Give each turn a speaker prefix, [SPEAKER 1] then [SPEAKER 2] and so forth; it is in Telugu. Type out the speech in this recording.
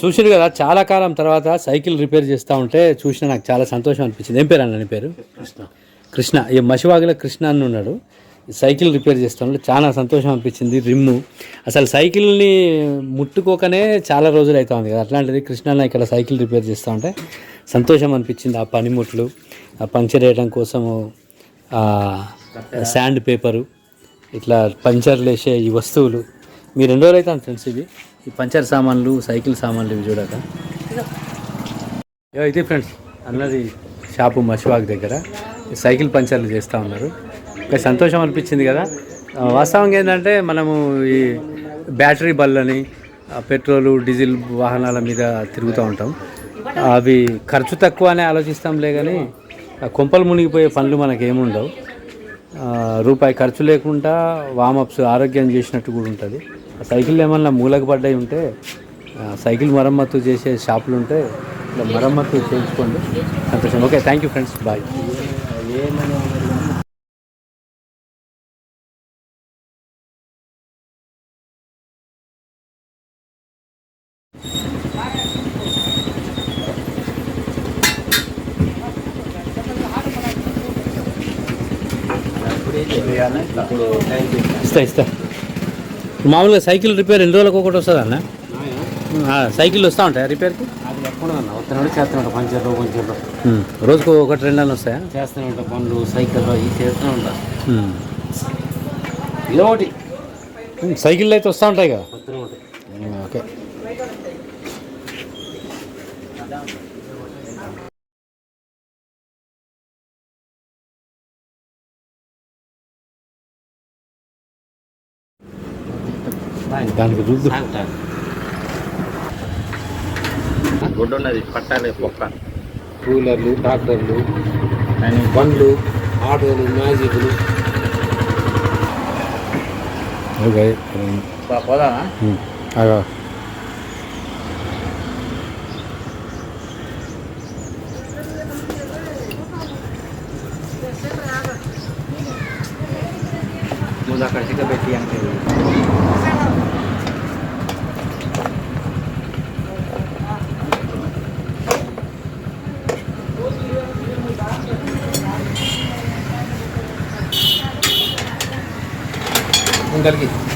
[SPEAKER 1] చూసారు కదా చాలా కాలం తర్వాత సైకిల్ రిపేర్ చేస్తూ ఉంటే చూసిన నాకు చాలా సంతోషం అనిపించింది. ఏం పేరు అన్న పేరు? కృష్ణ. కృష్ణ. ఈ మసివాగిలో కృష్ణ అని ఉన్నాడు. సైకిల్ రిపేర్ చేస్తూ ఉంటే చాలా సంతోషం అనిపించింది రిమ్ము. అసలు సైకిల్ని ముట్టుకోకనే చాలా రోజులు అవుతా ఉంది కదా. అట్లాంటిది కృష్ణ అన్న ఇక్కడ సైకిల్ రిపేర్ చేస్తూ ఉంటే సంతోషం అనిపించింది ఆ పనిముట్లు ఆ పంక్చర్ వేయడం కోసము ఆ శాండ్ పేపరు ఇట్లా పంచర్లు వేసే ఈ వస్తువులు. మీరు ఎన్ని రోజులు అవుతాను ఫ్రెండ్స్ ఇవి ఈ పంచర్ సామాన్లు సైకిల్ సామాన్లు ఇవి చూడక. ఇది ఫ్రెండ్స్ అన్నది షాపు మషివాగ్ దగ్గర. సైకిల్ పంచర్లు చేస్తూ ఉన్నారు. ఇంకా సంతోషం అనిపించింది కదా. వాస్తవంగా ఏంటంటే మనము ఈ బ్యాటరీ బళ్ళని పెట్రోలు డీజిల్ వాహనాల మీద తిరుగుతూ ఉంటాం. అవి ఖర్చు తక్కువ అని ఆలోచిస్తాంలే కానీ కొంపలు మునిగిపోయే పనులు మనకి ఏముండవు ఆ, రూపాయి ఖర్చు లేకుండా వామప్స్ ఆరోగ్యం చేసినట్టు కూడా ఉంటుంది. ఆ సైకిల్ ఏమన్నా మూలకు పడ్డాయి ఉంటే సైకిల్ మరమ్మత్తు చేసే షాపులు ఉంటే ఇలా మరమ్మతు చేయించుకోండి. సంతోషం. Okay thank you friends. Bye. ఇస్తా ఇస్తా. మామూలుగా సైకిల్ రిపేర్ ఎన్ని రోజులకు ఒకటి వస్తుంది అన్న సైకిల్ వస్తూ ఉంటాయా రిపేర్కి?
[SPEAKER 2] చేస్తున్నాడు పంచర్లు పంచర్లు.
[SPEAKER 1] రోజుకు ఒకటి రెండు అన్న వస్తాయా?
[SPEAKER 2] చేస్తూనే ఉంటా పనులు సైకిల్ ఇవి చేస్తూనే ఉంటా. ఏదో ఒకటి.
[SPEAKER 1] సైకిళ్ళు అయితే వస్తూ ఉంటాయి. కదా ఓకే. దానికి రుద్దు
[SPEAKER 3] గుడ్డు ఉన్నది పట్టాలి పొక్క
[SPEAKER 2] కూలర్లు ట్రాక్టర్లు బండ్లు ఆటోలు మ్యాజిక్లు
[SPEAKER 1] ఓకే
[SPEAKER 3] పోదా
[SPEAKER 1] ఉమ్, అగో
[SPEAKER 3] ముందు అక్కడ చిక్క పెట్టి कुंटल
[SPEAKER 2] की।